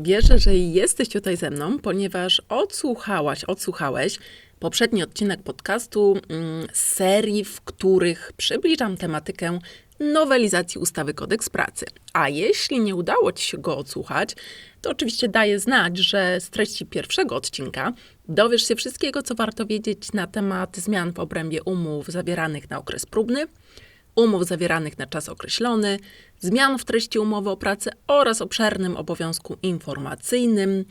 Wierzę, że jesteś tutaj ze mną, ponieważ odsłuchałaś, odsłuchałeś poprzedni odcinek podcastu mm, serii, w których przybliżam tematykę nowelizacji ustawy Kodeks Pracy. A jeśli nie udało Ci się go odsłuchać, to oczywiście daję znać, że z treści pierwszego odcinka dowiesz się wszystkiego, co warto wiedzieć na temat zmian w obrębie umów zawieranych na okres próbny, umów zawieranych na czas określony, zmian w treści umowy o pracę oraz obszernym obowiązku informacyjnym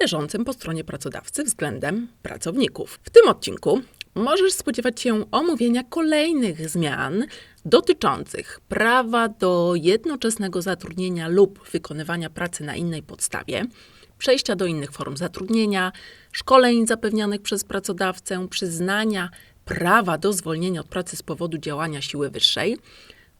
leżącym po stronie pracodawcy względem pracowników. W tym odcinku możesz spodziewać się omówienia kolejnych zmian dotyczących prawa do jednoczesnego zatrudnienia lub wykonywania pracy na innej podstawie, przejścia do innych form zatrudnienia, szkoleń zapewnianych przez pracodawcę, przyznania prawa do zwolnienia od pracy z powodu działania siły wyższej,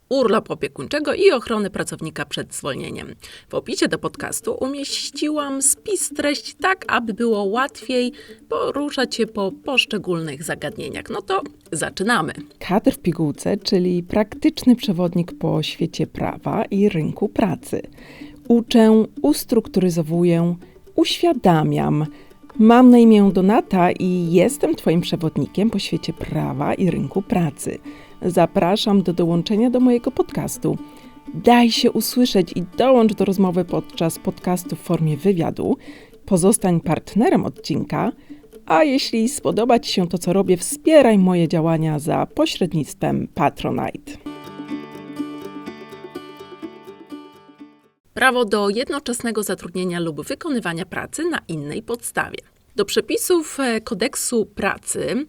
urlop opiekuńczego i ochrony pracownika przed zwolnieniem. W opisie do podcastu umieściłam spis treści tak, aby było łatwiej poruszać się po poszczególnych zagadnieniach. No to zaczynamy. Kadr w pigułce, czyli praktyczny przewodnik po świecie prawa i rynku pracy. Uczę, ustrukturyzowuję, uświadamiam. Mam na imię Donata i jestem Twoim przewodnikiem po świecie prawa i rynku pracy. Zapraszam do dołączenia do mojego podcastu. Daj się usłyszeć i dołącz do rozmowy podczas podcastu w formie wywiadu. Pozostań partnerem odcinka, a jeśli spodoba Ci się to, co robię, wspieraj moje działania za pośrednictwem Patronite. Prawo do jednoczesnego zatrudnienia lub wykonywania pracy na innej podstawie. Do przepisów e, kodeksu pracy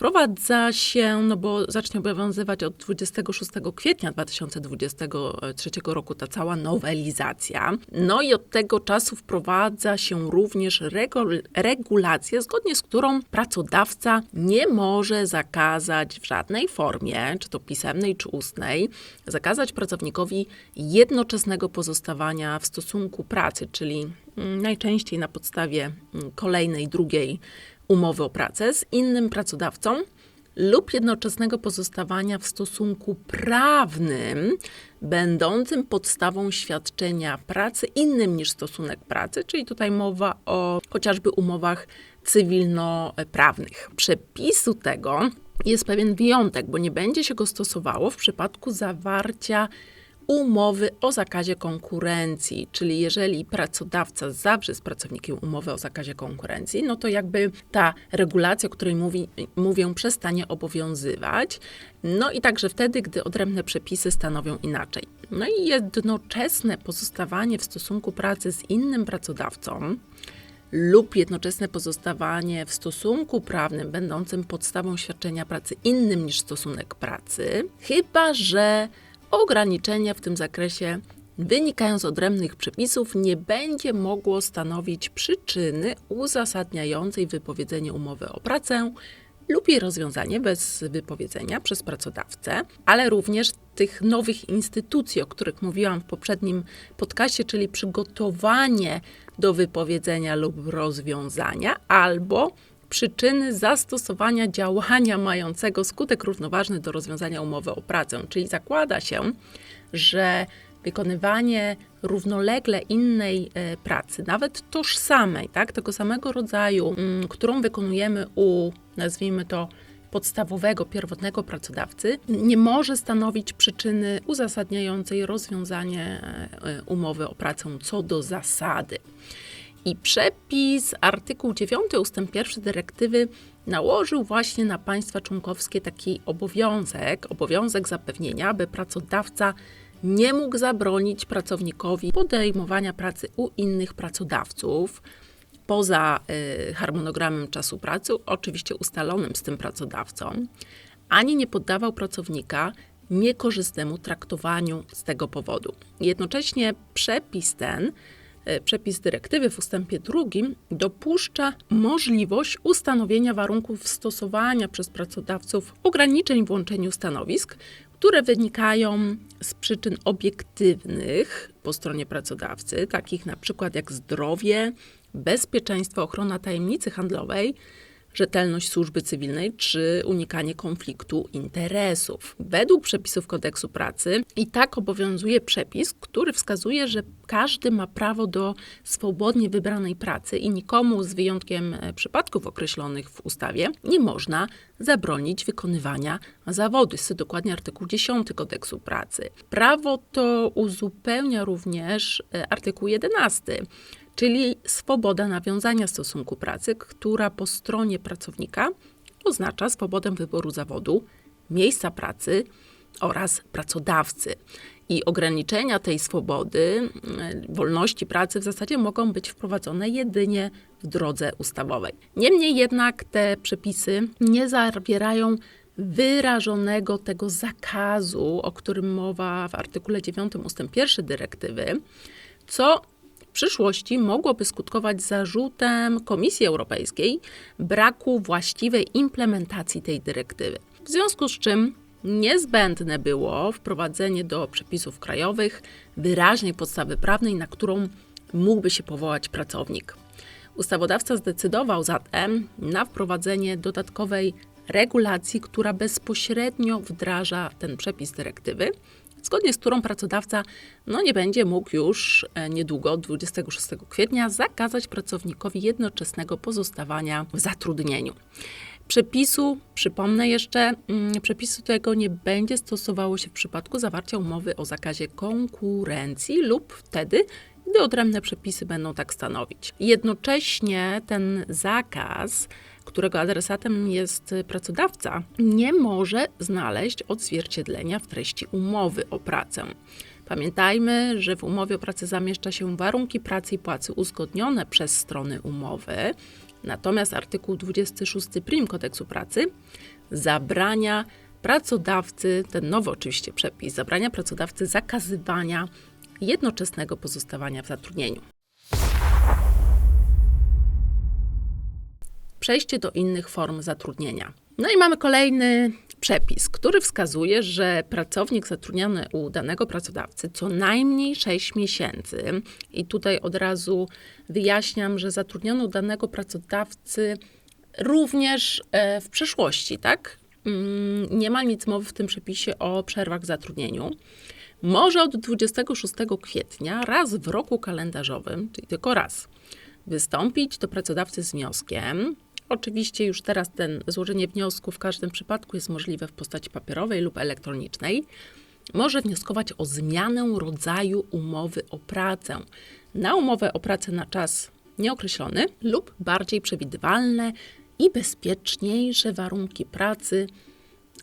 wprowadza się, no bo zacznie obowiązywać od 26 kwietnia 2023 roku ta cała nowelizacja. No i od tego czasu wprowadza się również regul regulację, zgodnie z którą pracodawca nie może zakazać w żadnej formie, czy to pisemnej, czy ustnej, zakazać pracownikowi jednoczesnego pozostawania w stosunku pracy, czyli mm, najczęściej na podstawie mm, kolejnej, drugiej umowy o pracę z innym pracodawcą lub jednoczesnego pozostawania w stosunku prawnym, będącym podstawą świadczenia pracy innym niż stosunek pracy, czyli tutaj mowa o chociażby umowach cywilnoprawnych. Przepisu tego jest pewien wyjątek, bo nie będzie się go stosowało w przypadku zawarcia umowy o zakazie konkurencji, czyli jeżeli pracodawca zawrze z pracownikiem umowę o zakazie konkurencji, no to jakby ta regulacja, o której mówi, mówię, przestanie obowiązywać. No i także wtedy, gdy odrębne przepisy stanowią inaczej. No i jednoczesne pozostawanie w stosunku pracy z innym pracodawcą, lub jednoczesne pozostawanie w stosunku prawnym będącym podstawą świadczenia pracy innym niż stosunek pracy, chyba że ograniczenia w tym zakresie wynikają z odrębnych przepisów, nie będzie mogło stanowić przyczyny uzasadniającej wypowiedzenie umowy o pracę lub jej rozwiązanie bez wypowiedzenia przez pracodawcę, ale również tych nowych instytucji, o których mówiłam w poprzednim podcaście, czyli przygotowanie do wypowiedzenia lub rozwiązania, albo przyczyny zastosowania działania mającego skutek równoważny do rozwiązania umowy o pracę. Czyli zakłada się, że wykonywanie równolegle innej e, pracy, nawet tożsamej, tak, tego samego rodzaju, mm, którą wykonujemy u, nazwijmy to, podstawowego, pierwotnego pracodawcy, nie może stanowić przyczyny uzasadniającej rozwiązanie e, umowy o pracę co do zasady. I przepis, artykuł 9 ustęp 1 dyrektywy nałożył właśnie na państwa członkowskie taki obowiązek, obowiązek zapewnienia, aby pracodawca nie mógł zabronić pracownikowi podejmowania pracy u innych pracodawców poza y, harmonogramem czasu pracy, oczywiście ustalonym z tym pracodawcą, ani nie poddawał pracownika niekorzystnemu traktowaniu z tego powodu. Jednocześnie przepis ten przepis dyrektywy w ustępie drugim dopuszcza możliwość ustanowienia warunków stosowania przez pracodawców ograniczeń w łączeniu stanowisk, które wynikają z przyczyn obiektywnych po stronie pracodawcy, takich na przykład jak zdrowie, bezpieczeństwo, ochrona tajemnicy handlowej, rzetelność służby cywilnej czy unikanie konfliktu interesów. Według przepisów kodeksu pracy i tak obowiązuje przepis, który wskazuje, że każdy ma prawo do swobodnie wybranej pracy i nikomu, z wyjątkiem e, przypadków określonych w ustawie, nie można zabronić wykonywania zawodu. Jest to dokładnie artykuł 10 kodeksu pracy. Prawo to uzupełnia również e, artykuł 11 czyli swoboda nawiązania stosunku pracy, która po stronie pracownika oznacza swobodę wyboru zawodu, miejsca pracy oraz pracodawcy. I ograniczenia tej swobody, y, wolności pracy w zasadzie mogą być wprowadzone jedynie w drodze ustawowej. Niemniej jednak te przepisy nie zawierają wyrażonego tego zakazu, o którym mowa w artykule 9 ust. 1 dyrektywy, co przyszłości mogłoby skutkować zarzutem Komisji Europejskiej braku właściwej implementacji tej dyrektywy. W związku z czym niezbędne było wprowadzenie do przepisów krajowych wyraźnej podstawy prawnej, na którą mógłby się powołać pracownik. Ustawodawca zdecydował zatem na wprowadzenie dodatkowej regulacji, która bezpośrednio wdraża ten przepis dyrektywy, zgodnie z którą pracodawca no, nie będzie mógł już e, niedługo, 26 kwietnia, zakazać pracownikowi jednoczesnego pozostawania w zatrudnieniu. Przepisu, przypomnę jeszcze, mm, przepisu tego nie będzie stosowało się w przypadku zawarcia umowy o zakazie konkurencji lub wtedy, gdy odrębne przepisy będą tak stanowić. Jednocześnie ten zakaz którego adresatem jest pracodawca, nie może znaleźć odzwierciedlenia w treści umowy o pracę. Pamiętajmy, że w umowie o pracę zamieszcza się warunki pracy i płacy uzgodnione przez strony umowy, natomiast artykuł 26 prim kodeksu pracy zabrania pracodawcy, ten nowy oczywiście przepis, zabrania pracodawcy zakazywania jednoczesnego pozostawania w zatrudnieniu. Przejście do innych form zatrudnienia. No i mamy kolejny przepis, który wskazuje, że pracownik zatrudniony u danego pracodawcy co najmniej 6 miesięcy, i tutaj od razu wyjaśniam, że zatrudniony u danego pracodawcy również e, w przeszłości, tak? Mm, nie ma nic mowy w tym przepisie o przerwach w zatrudnieniu. Może od 26 kwietnia raz w roku kalendarzowym, czyli tylko raz, wystąpić do pracodawcy z wnioskiem Oczywiście już teraz ten złożenie wniosku w każdym przypadku jest możliwe w postaci papierowej lub elektronicznej. Może wnioskować o zmianę rodzaju umowy o pracę na umowę o pracę na czas nieokreślony lub bardziej przewidywalne i bezpieczniejsze warunki pracy,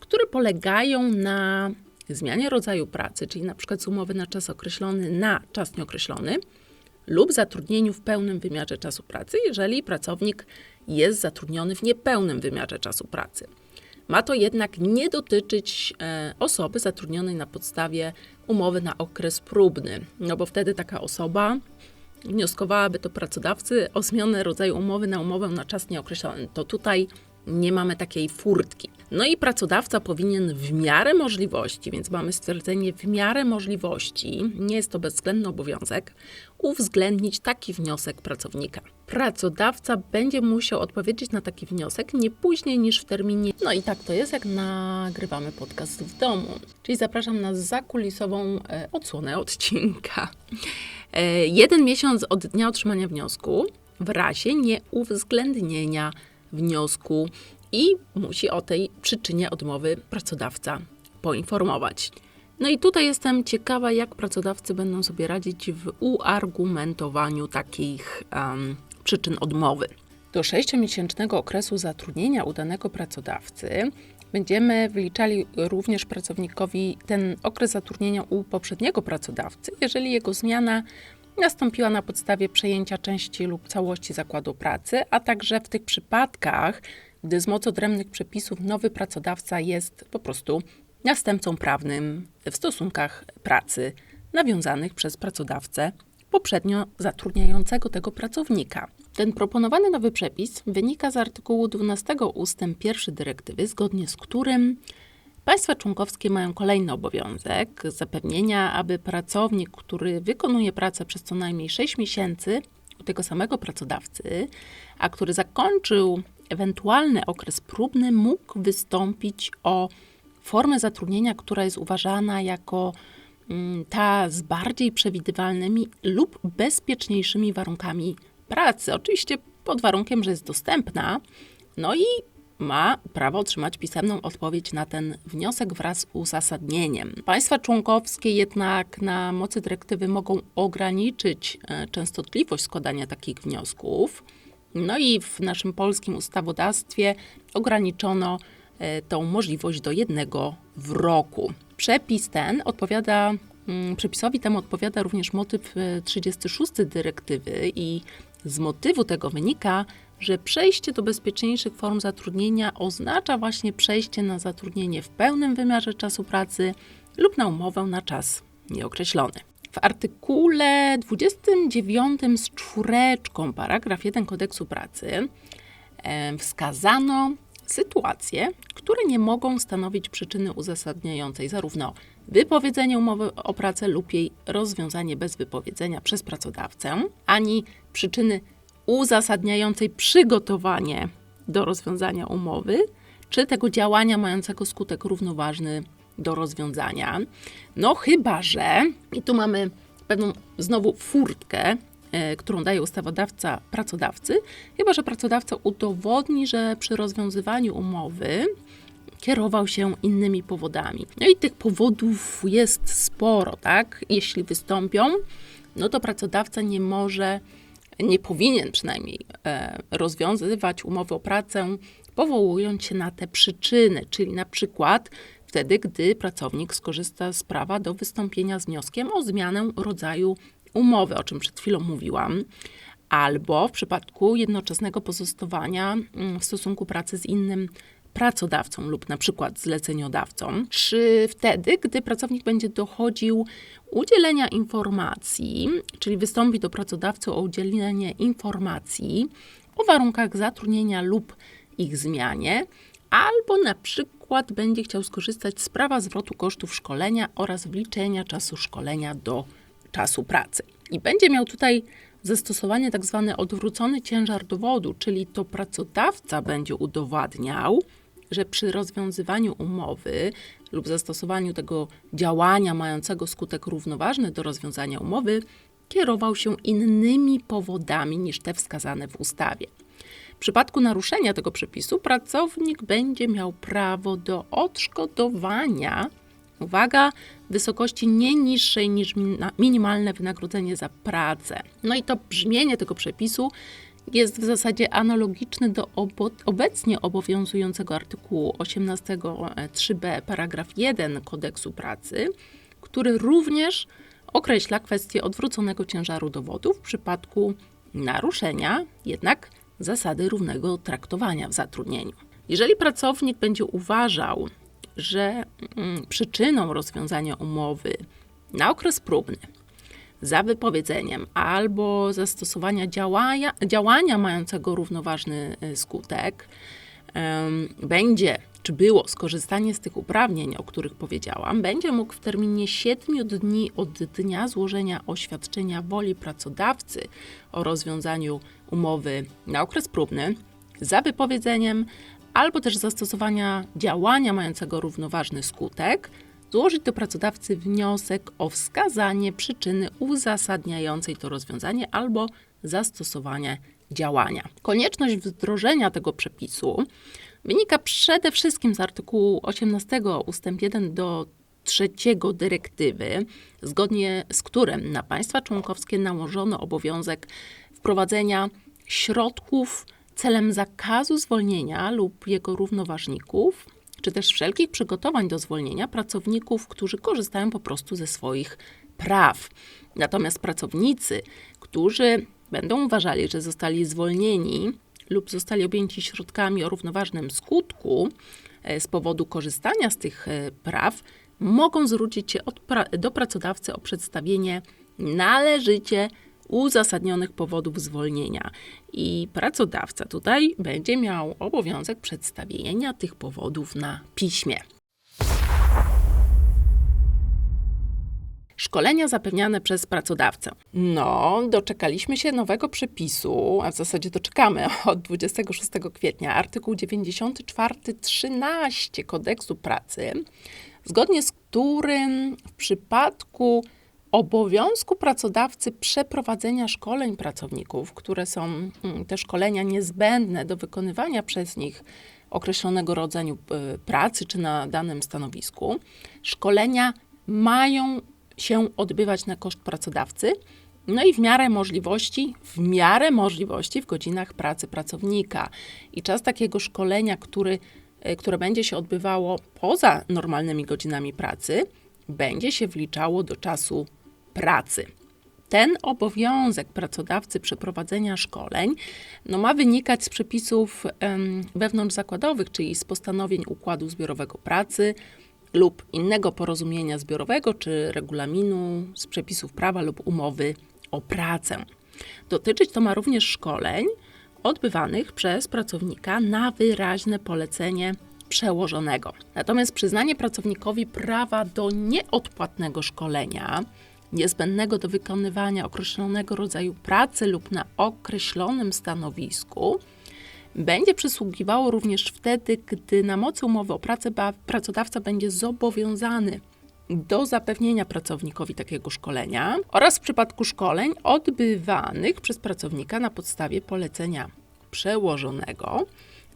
które polegają na zmianie rodzaju pracy, czyli na przykład z umowy na czas określony na czas nieokreślony lub zatrudnieniu w pełnym wymiarze czasu pracy, jeżeli pracownik jest zatrudniony w niepełnym wymiarze czasu pracy. Ma to jednak nie dotyczyć e, osoby zatrudnionej na podstawie umowy na okres próbny, no bo wtedy taka osoba wnioskowałaby do pracodawcy o zmianę rodzaju umowy na umowę na czas nieokreślony. To tutaj nie mamy takiej furtki. No i pracodawca powinien w miarę możliwości, więc mamy stwierdzenie w miarę możliwości, nie jest to bezwzględny obowiązek, uwzględnić taki wniosek pracownika. Pracodawca będzie musiał odpowiedzieć na taki wniosek nie później niż w terminie. No i tak to jest, jak nagrywamy podcast w domu. Czyli zapraszam na zakulisową e, odsłonę odcinka. E, jeden miesiąc od dnia otrzymania wniosku w razie nieuwzględnienia wniosku i musi o tej przyczynie odmowy pracodawca poinformować. No i tutaj jestem ciekawa, jak pracodawcy będą sobie radzić w uargumentowaniu takich um, przyczyn odmowy. Do 6-miesięcznego okresu zatrudnienia udanego pracodawcy będziemy wliczali również pracownikowi ten okres zatrudnienia u poprzedniego pracodawcy, jeżeli jego zmiana nastąpiła na podstawie przejęcia części lub całości zakładu pracy, a także w tych przypadkach, gdy z mocy odrębnych przepisów nowy pracodawca jest po prostu następcą prawnym w stosunkach pracy nawiązanych przez pracodawcę poprzednio zatrudniającego tego pracownika. Ten proponowany nowy przepis wynika z artykułu 12 ust. 1 dyrektywy, zgodnie z którym Państwa członkowskie mają kolejny obowiązek zapewnienia, aby pracownik, który wykonuje pracę przez co najmniej 6 miesięcy u tego samego pracodawcy, a który zakończył ewentualny okres próbny mógł wystąpić o formę zatrudnienia, która jest uważana jako mm, ta z bardziej przewidywalnymi lub bezpieczniejszymi warunkami pracy. Oczywiście pod warunkiem, że jest dostępna, no i ma prawo otrzymać pisemną odpowiedź na ten wniosek wraz z uzasadnieniem. Państwa członkowskie jednak na mocy dyrektywy mogą ograniczyć e, częstotliwość składania takich wniosków. No i w naszym polskim ustawodawstwie ograniczono e, tą możliwość do jednego w roku. Przepis ten odpowiada, mm, przepisowi temu odpowiada również motyw e, 36 dyrektywy i z motywu tego wynika, że przejście do bezpieczniejszych form zatrudnienia oznacza właśnie przejście na zatrudnienie w pełnym wymiarze czasu pracy lub na umowę na czas nieokreślony. W artykule 29 z czwóreczką, paragraf 1 kodeksu pracy, wskazano sytuacje, które nie mogą stanowić przyczyny uzasadniającej zarówno wypowiedzenie umowy o pracę lub jej rozwiązanie bez wypowiedzenia przez pracodawcę, ani przyczyny uzasadniającej przygotowanie do rozwiązania umowy, czy tego działania mającego skutek równoważny do rozwiązania. No chyba, że, i tu mamy pewną znowu furtkę, e, którą daje ustawodawca pracodawcy, chyba że pracodawca udowodni, że przy rozwiązywaniu umowy kierował się innymi powodami. No i tych powodów jest sporo, tak? Jeśli wystąpią, no to pracodawca nie może, nie powinien przynajmniej e, rozwiązywać umowy o pracę, powołując się na te przyczyny, czyli na przykład wtedy, gdy pracownik skorzysta z prawa do wystąpienia z wnioskiem o zmianę rodzaju umowy, o czym przed chwilą mówiłam, albo w przypadku jednoczesnego pozostawania mm, w stosunku pracy z innym pracodawcą lub na przykład zleceniodawcą, czy wtedy, gdy pracownik będzie dochodził udzielenia informacji, czyli wystąpi do pracodawcy o udzielenie informacji o warunkach zatrudnienia lub ich zmianie, albo na przykład będzie chciał skorzystać z prawa zwrotu kosztów szkolenia oraz wliczenia czasu szkolenia do czasu pracy. I będzie miał tutaj zastosowanie tak zwany odwrócony ciężar dowodu, czyli to pracodawca będzie udowadniał, że przy rozwiązywaniu umowy lub zastosowaniu tego działania mającego skutek równoważny do rozwiązania umowy, kierował się innymi powodami niż te wskazane w ustawie. W przypadku naruszenia tego przepisu pracownik będzie miał prawo do odszkodowania, uwaga, wysokości nie niższej niż minimalne wynagrodzenie za pracę. No i to brzmienie tego przepisu jest w zasadzie analogiczny do obo- obecnie obowiązującego artykułu 18.3b paragraf 1 kodeksu pracy, który również określa kwestię odwróconego ciężaru dowodów w przypadku naruszenia jednak zasady równego traktowania w zatrudnieniu. Jeżeli pracownik będzie uważał, że mm, przyczyną rozwiązania umowy na okres próbny za wypowiedzeniem albo zastosowania działania, działania mającego równoważny y, skutek będzie, czy było skorzystanie z tych uprawnień, o których powiedziałam, będzie mógł w terminie 7 dni od dnia złożenia oświadczenia woli pracodawcy o rozwiązaniu umowy na okres próbny za wypowiedzeniem albo też zastosowania działania mającego równoważny skutek, złożyć do pracodawcy wniosek o wskazanie przyczyny uzasadniającej to rozwiązanie albo zastosowanie działania. Konieczność wdrożenia tego przepisu wynika przede wszystkim z artykułu 18 ust. 1 do trzeciego dyrektywy, zgodnie z którym na państwa członkowskie nałożono obowiązek wprowadzenia środków celem zakazu zwolnienia lub jego równoważników, czy też wszelkich przygotowań do zwolnienia pracowników, którzy korzystają po prostu ze swoich praw. Natomiast pracownicy, którzy będą uważali, że zostali zwolnieni lub zostali objęci środkami o równoważnym skutku e, z powodu korzystania z tych e, praw, mogą zwrócić się do pracodawcy o przedstawienie należycie uzasadnionych powodów zwolnienia. I pracodawca tutaj będzie miał obowiązek przedstawienia tych powodów na piśmie. Szkolenia zapewniane przez pracodawcę. No, doczekaliśmy się nowego przepisu, a w zasadzie doczekamy od 26 kwietnia, artykuł 94.13 kodeksu pracy, zgodnie z którym w przypadku obowiązku pracodawcy przeprowadzenia szkoleń pracowników, które są mm, te szkolenia niezbędne do wykonywania przez nich określonego rodzaju y, pracy czy na danym stanowisku, szkolenia mają się odbywać na koszt pracodawcy, no i w miarę możliwości, w miarę możliwości w godzinach pracy pracownika. I czas takiego szkolenia, który, y, które będzie się odbywało poza normalnymi godzinami pracy, będzie się wliczało do czasu pracy. Ten obowiązek pracodawcy przeprowadzenia szkoleń no, ma wynikać z przepisów em, wewnątrzzakładowych, czyli z postanowień układu zbiorowego pracy lub innego porozumienia zbiorowego czy regulaminu z przepisów prawa lub umowy o pracę. Dotyczyć to ma również szkoleń odbywanych przez pracownika na wyraźne polecenie przełożonego. Natomiast przyznanie pracownikowi prawa do nieodpłatnego szkolenia niezbędnego do wykonywania określonego rodzaju pracy lub na określonym stanowisku, będzie przysługiwało również wtedy, gdy na mocy umowy o pracę pracodawca będzie zobowiązany do zapewnienia pracownikowi takiego szkolenia oraz w przypadku szkoleń odbywanych przez pracownika na podstawie polecenia przełożonego,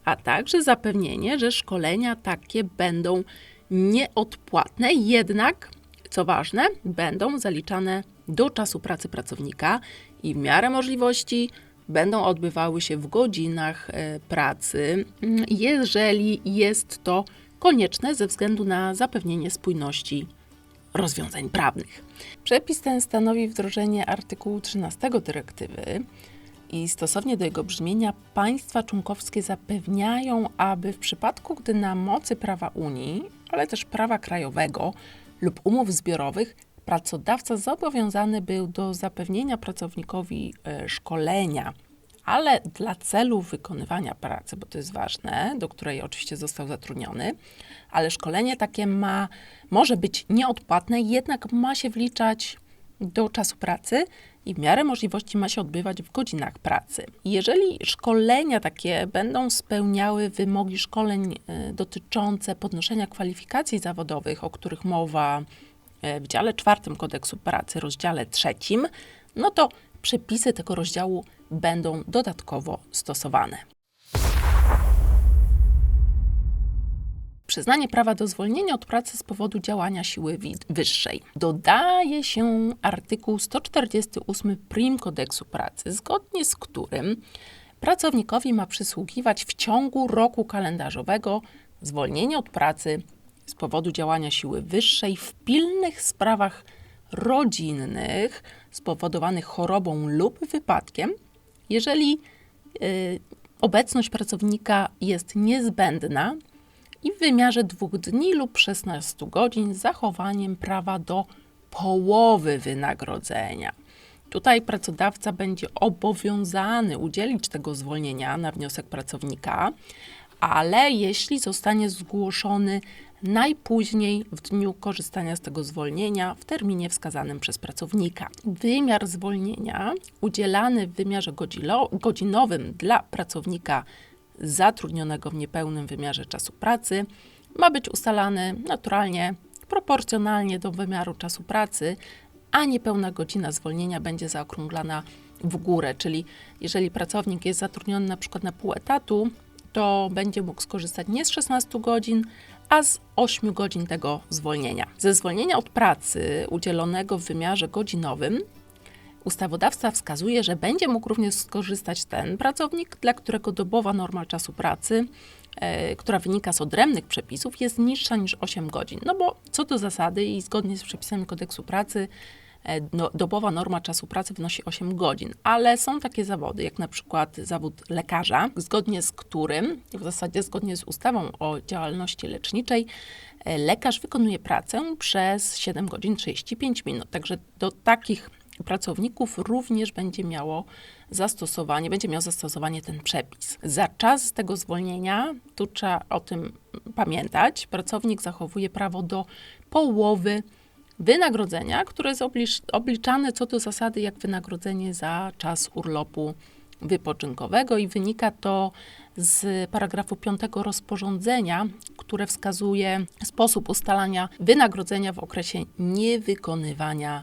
a także zapewnienie, że szkolenia takie będą nieodpłatne, jednak co ważne, będą zaliczane do czasu pracy pracownika i w miarę możliwości będą odbywały się w godzinach e, pracy, jeżeli jest to konieczne ze względu na zapewnienie spójności rozwiązań prawnych. Przepis ten stanowi wdrożenie artykułu 13 dyrektywy i stosownie do jego brzmienia państwa członkowskie zapewniają, aby w przypadku, gdy na mocy prawa Unii, ale też prawa krajowego lub umów zbiorowych, pracodawca zobowiązany był do zapewnienia pracownikowi e, szkolenia, ale dla celu wykonywania pracy, bo to jest ważne, do której oczywiście został zatrudniony, ale szkolenie takie ma, może być nieodpłatne, jednak ma się wliczać do czasu pracy i w miarę możliwości ma się odbywać w godzinach pracy. Jeżeli szkolenia takie będą spełniały wymogi szkoleń e, dotyczące podnoszenia kwalifikacji zawodowych, o których mowa e, w dziale czwartym kodeksu pracy, rozdziale trzecim, no to przepisy tego rozdziału będą dodatkowo stosowane. Przyznanie prawa do zwolnienia od pracy z powodu działania siły wyższej. Dodaje się artykuł 148 prim kodeksu pracy, zgodnie z którym pracownikowi ma przysługiwać w ciągu roku kalendarzowego zwolnienie od pracy z powodu działania siły wyższej w pilnych sprawach rodzinnych spowodowanych chorobą lub wypadkiem, jeżeli y, obecność pracownika jest niezbędna i w wymiarze dwóch dni lub 16 godzin z zachowaniem prawa do połowy wynagrodzenia. Tutaj pracodawca będzie obowiązany udzielić tego zwolnienia na wniosek pracownika, ale jeśli zostanie zgłoszony najpóźniej w dniu korzystania z tego zwolnienia w terminie wskazanym przez pracownika. Wymiar zwolnienia udzielany w wymiarze godzinowym dla pracownika zatrudnionego w niepełnym wymiarze czasu pracy ma być ustalany naturalnie proporcjonalnie do wymiaru czasu pracy, a niepełna godzina zwolnienia będzie zaokrąglana w górę, czyli jeżeli pracownik jest zatrudniony na przykład na pół etatu, to będzie mógł skorzystać nie z 16 godzin, a z 8 godzin tego zwolnienia. Ze zwolnienia od pracy udzielonego w wymiarze godzinowym ustawodawca wskazuje, że będzie mógł również skorzystać ten pracownik, dla którego dobowa norma czasu pracy, e, która wynika z odrębnych przepisów, jest niższa niż 8 godzin. No bo co do zasady i zgodnie z przepisami kodeksu pracy, e, no, dobowa norma czasu pracy wynosi 8 godzin, ale są takie zawody, jak na przykład zawód lekarza, zgodnie z którym, w zasadzie zgodnie z ustawą o działalności leczniczej, e, lekarz wykonuje pracę przez 7 godzin 35 minut. Także do takich pracowników również będzie miało zastosowanie, będzie miał zastosowanie ten przepis. Za czas tego zwolnienia, tu trzeba o tym pamiętać, pracownik zachowuje prawo do połowy wynagrodzenia, które jest oblicz, obliczane co do zasady jak wynagrodzenie za czas urlopu wypoczynkowego i wynika to z paragrafu 5 rozporządzenia, które wskazuje sposób ustalania wynagrodzenia w okresie niewykonywania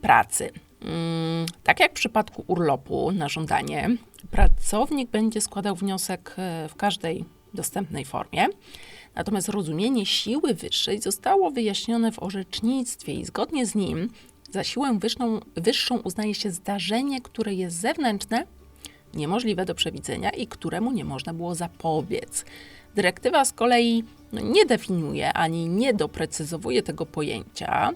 pracy. Mm, Tak jak w przypadku urlopu na żądanie, pracownik będzie składał wniosek e, w każdej dostępnej formie. Natomiast rozumienie siły wyższej zostało wyjaśnione w orzecznictwie i zgodnie z nim za siłę wyższą, wyższą uznaje się zdarzenie, które jest zewnętrzne, niemożliwe do przewidzenia i któremu nie można było zapobiec. Dyrektywa z kolei no, nie definiuje ani nie doprecyzowuje tego pojęcia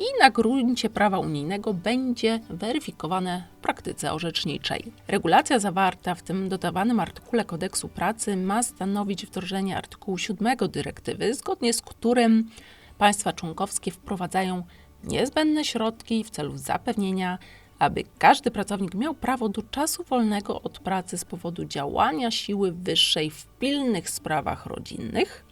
i na gruncie prawa unijnego będzie weryfikowane w praktyce orzeczniczej. Regulacja zawarta w tym dodawanym artykule kodeksu pracy ma stanowić wdrożenie artykułu 7 dyrektywy, zgodnie z którym państwa członkowskie wprowadzają niezbędne środki w celu zapewnienia, aby każdy pracownik miał prawo do czasu wolnego od pracy z powodu działania siły wyższej w pilnych sprawach rodzinnych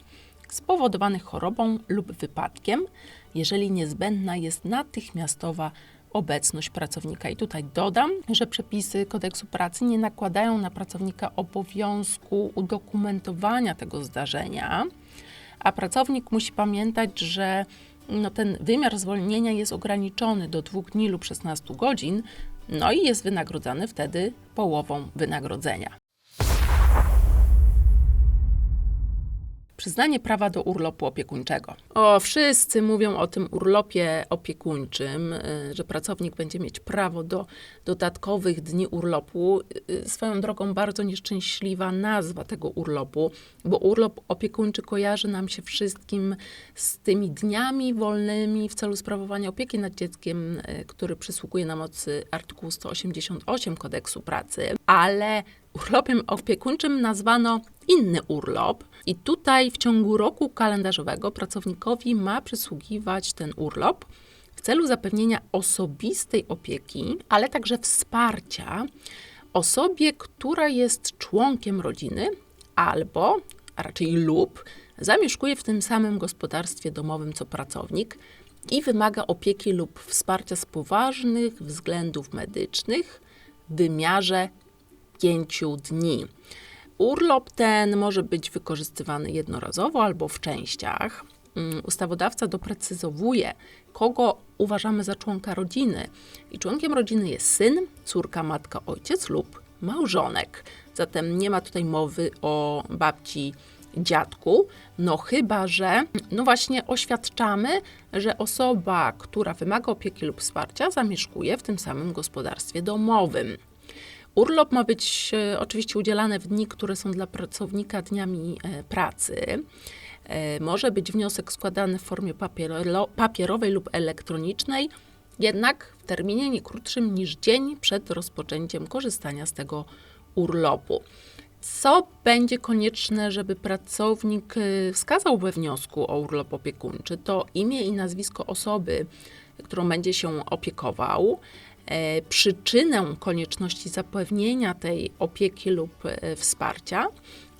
spowodowanych chorobą lub wypadkiem, jeżeli niezbędna jest natychmiastowa obecność pracownika. I tutaj dodam, że przepisy kodeksu pracy nie nakładają na pracownika obowiązku udokumentowania tego zdarzenia, a pracownik musi pamiętać, że no, ten wymiar zwolnienia jest ograniczony do dwóch dni lub 16 godzin, no i jest wynagrodzany wtedy połową wynagrodzenia. Przyznanie prawa do urlopu opiekuńczego. O, wszyscy mówią o tym urlopie opiekuńczym, y, że pracownik będzie mieć prawo do dodatkowych dni urlopu. Y, Swoją drogą bardzo nieszczęśliwa nazwa tego urlopu, bo urlop opiekuńczy kojarzy nam się wszystkim z tymi dniami wolnymi w celu sprawowania opieki nad dzieckiem, y, który przysługuje na mocy artykułu 188 kodeksu pracy, ale urlopem opiekuńczym nazwano inny urlop. I tutaj w ciągu roku kalendarzowego pracownikowi ma przysługiwać ten urlop w celu zapewnienia osobistej opieki, ale także wsparcia osobie, która jest członkiem rodziny albo, a raczej lub, zamieszkuje w tym samym gospodarstwie domowym co pracownik i wymaga opieki lub wsparcia z poważnych względów medycznych w wymiarze pięciu dni. Urlop ten może być wykorzystywany jednorazowo albo w częściach. Mm, Ustawodawca doprecyzowuje, kogo uważamy za członka rodziny. I członkiem rodziny jest syn, córka, matka, ojciec lub małżonek. Zatem nie ma tutaj mowy o babci, dziadku, no chyba, że no właśnie oświadczamy, że osoba, która wymaga opieki lub wsparcia, zamieszkuje w tym samym gospodarstwie domowym. Urlop ma być e, oczywiście udzielany w dni, które są dla pracownika dniami e, pracy. E, może być wniosek składany w formie papiero, papierowej lub elektronicznej, jednak w terminie nie krótszym niż dzień przed rozpoczęciem korzystania z tego urlopu. Co będzie konieczne, żeby pracownik wskazał we wniosku o urlop opiekuńczy? To imię i nazwisko osoby, którą będzie się opiekował, przyczynę konieczności zapewnienia tej opieki lub e, wsparcia,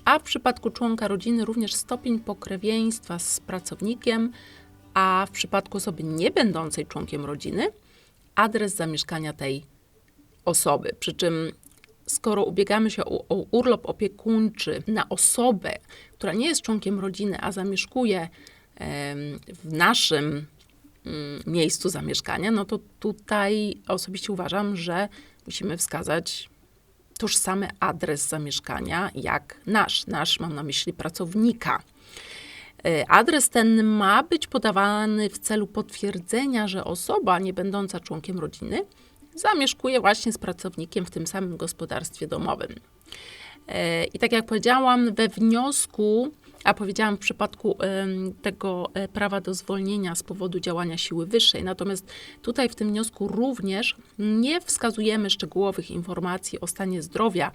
a w przypadku członka rodziny również stopień pokrewieństwa z pracownikiem, a w przypadku osoby nie będącej członkiem rodziny, adres zamieszkania tej osoby. Przy czym, skoro ubiegamy się o, o urlop opiekuńczy na osobę, która nie jest członkiem rodziny, a zamieszkuje w naszym miejscu zamieszkania, no to tutaj osobiście uważam, że musimy wskazać tożsamy adres zamieszkania jak nasz. Nasz mam na myśli pracownika. E, Adres ten ma być podawany w celu potwierdzenia, że osoba nie będąca członkiem rodziny zamieszkuje właśnie z pracownikiem w tym samym gospodarstwie domowym. E, I tak jak powiedziałam, we wniosku, a powiedziałam w przypadku tego e, prawa do zwolnienia z powodu działania siły wyższej, natomiast tutaj w tym wniosku również nie wskazujemy szczegółowych informacji o stanie zdrowia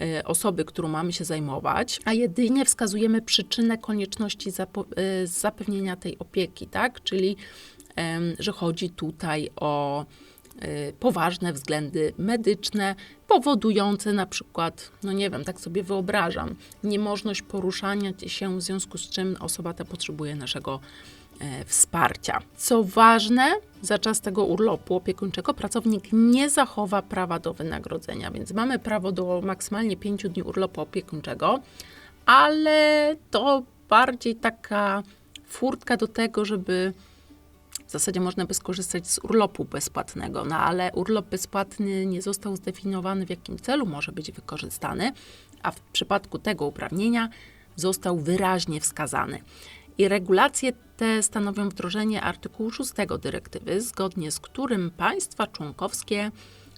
e, osoby, którą mamy się zajmować, a jedynie wskazujemy przyczynę konieczności e, zapewnienia tej opieki, tak? Czyli że chodzi tutaj o poważne względy medyczne, powodujące na przykład, no nie wiem, tak sobie wyobrażam, niemożność poruszania się, w związku z czym osoba ta potrzebuje naszego e, wsparcia. Co ważne, za czas tego urlopu opiekuńczego pracownik nie zachowa prawa do wynagrodzenia, więc mamy prawo do maksymalnie 5 dni urlopu opiekuńczego, ale to bardziej taka furtka do tego, żeby w zasadzie można by skorzystać z urlopu bezpłatnego, no ale urlop bezpłatny nie został zdefiniowany, w jakim celu może być wykorzystany, a w przypadku tego uprawnienia został wyraźnie wskazany. I regulacje te stanowią wdrożenie artykułu 6 dyrektywy, zgodnie z którym państwa członkowskie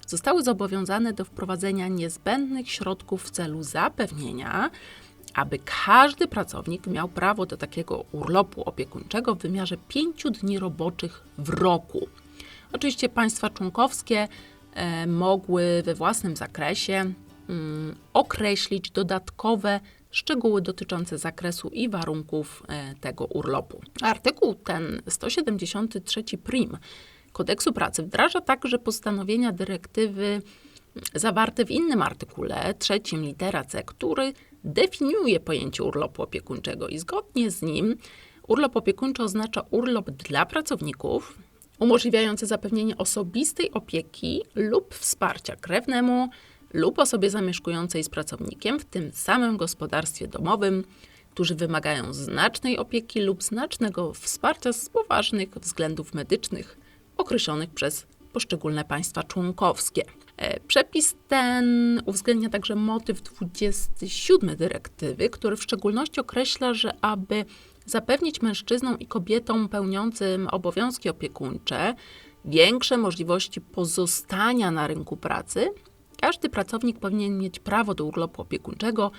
zostały zobowiązane do wprowadzenia niezbędnych środków w celu zapewnienia, aby każdy pracownik miał prawo do takiego urlopu opiekuńczego w wymiarze 5 dni roboczych w roku. Oczywiście państwa członkowskie e, mogły we własnym zakresie mm, określić dodatkowe szczegóły dotyczące zakresu i warunków e, tego urlopu. Artykuł ten 173 prim kodeksu pracy wdraża także postanowienia dyrektywy zawarte w innym artykule, trzecim litera C, który definiuje pojęcie urlopu opiekuńczego i zgodnie z nim urlop opiekuńczy oznacza urlop dla pracowników umożliwiający zapewnienie osobistej opieki lub wsparcia krewnemu lub osobie zamieszkującej z pracownikiem w tym samym gospodarstwie domowym, którzy wymagają znacznej opieki lub znacznego wsparcia z poważnych względów medycznych określonych przez poszczególne państwa członkowskie. E, Przepis ten uwzględnia także motyw 27 dyrektywy, który w szczególności określa, że aby zapewnić mężczyznom i kobietom pełniącym obowiązki opiekuńcze większe możliwości pozostania na rynku pracy, każdy pracownik powinien mieć prawo do urlopu opiekuńczego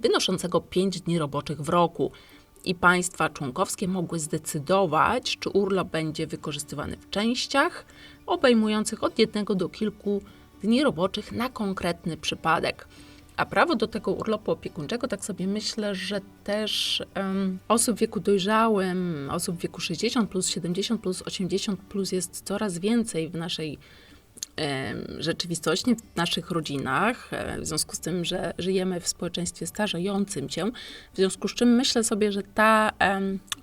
wynoszącego 5 dni roboczych w roku. I państwa członkowskie mogły zdecydować, czy urlop będzie wykorzystywany w częściach obejmujących od jednego do kilku dni roboczych na konkretny przypadek. A prawo do tego urlopu opiekuńczego, tak sobie myślę, że też em, osób w wieku dojrzałym, osób w wieku 60 plus, 70 plus, 80 plus jest coraz więcej w naszej rzeczywistości, w naszych rodzinach, e, w związku z tym, że żyjemy w społeczeństwie starzejącym się, w związku z czym myślę sobie, że ta,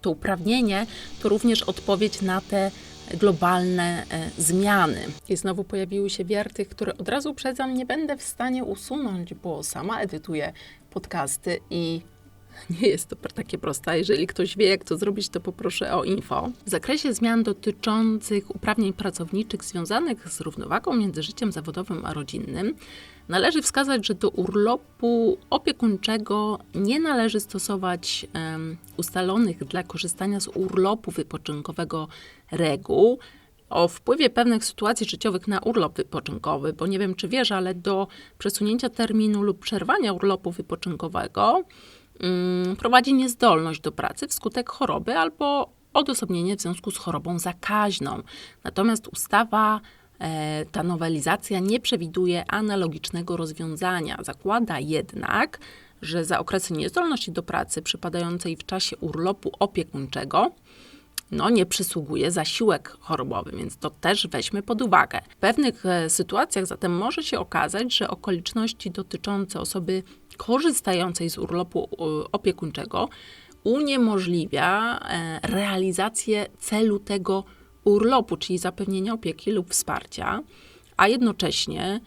to uprawnienie to również odpowiedź na te globalne e, zmiany. I znowu pojawiły się wierty, które od razu uprzedzam, nie będę w stanie usunąć, bo sama edytuję podcasty i nie jest to takie proste. Jeżeli ktoś wie, jak to zrobić, to poproszę o info. W zakresie zmian dotyczących uprawnień pracowniczych związanych z równowagą między życiem zawodowym a rodzinnym, należy wskazać, że do urlopu opiekuńczego nie należy stosować em, ustalonych dla korzystania z urlopu wypoczynkowego reguł, o wpływie pewnych sytuacji życiowych na urlop wypoczynkowy, bo nie wiem, czy wiesz, ale do przesunięcia terminu lub przerwania urlopu wypoczynkowego prowadzi niezdolność do pracy wskutek choroby albo odosobnienie w związku z chorobą zakaźną. Natomiast ustawa, e, ta nowelizacja nie przewiduje analogicznego rozwiązania. Zakłada jednak, że za okresy niezdolności do pracy przypadającej w czasie urlopu opiekuńczego no, nie przysługuje zasiłek chorobowy, więc to też weźmy pod uwagę. W pewnych e, sytuacjach zatem może się okazać, że okoliczności dotyczące osoby korzystającej z urlopu e, opiekuńczego uniemożliwia e, realizację celu tego urlopu, czyli zapewnienia opieki lub wsparcia, a jednocześnie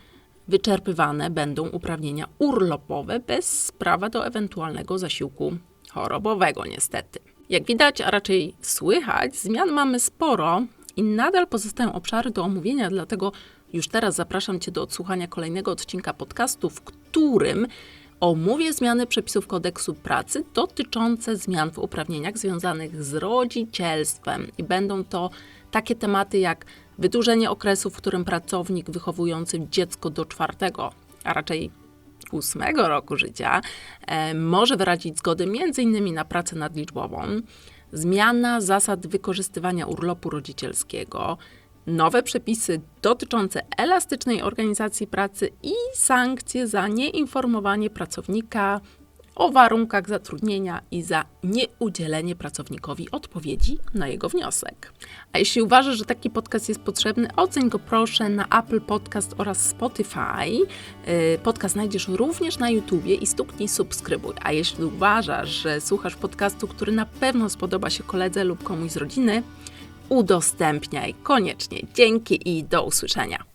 wyczerpywane będą uprawnienia urlopowe bez prawa do ewentualnego zasiłku chorobowego, niestety. Jak widać, a raczej słychać, zmian mamy sporo i nadal pozostają obszary do omówienia, dlatego już teraz zapraszam Cię do odsłuchania kolejnego odcinka podcastu, w którym omówię zmiany przepisów kodeksu pracy dotyczące zmian w uprawnieniach związanych z rodzicielstwem. I będą to takie tematy jak wydłużenie okresu, w którym pracownik wychowujący dziecko do czwartego, a raczej ósmego roku życia e, może wyrazić zgodę m.in. na pracę nadliczbową, zmiana zasad wykorzystywania urlopu rodzicielskiego, nowe przepisy dotyczące elastycznej organizacji pracy i sankcje za nieinformowanie pracownika o warunkach zatrudnienia i za nieudzielenie pracownikowi odpowiedzi na jego wniosek. A jeśli uważasz, że taki podcast jest potrzebny, oceń go proszę na Apple Podcast oraz Spotify. Yy, Podcast znajdziesz również na YouTubie i stuknij subskrybuj. A jeśli uważasz, że słuchasz podcastu, który na pewno spodoba się koledze lub komuś z rodziny, udostępniaj koniecznie. Dzięki i do usłyszenia.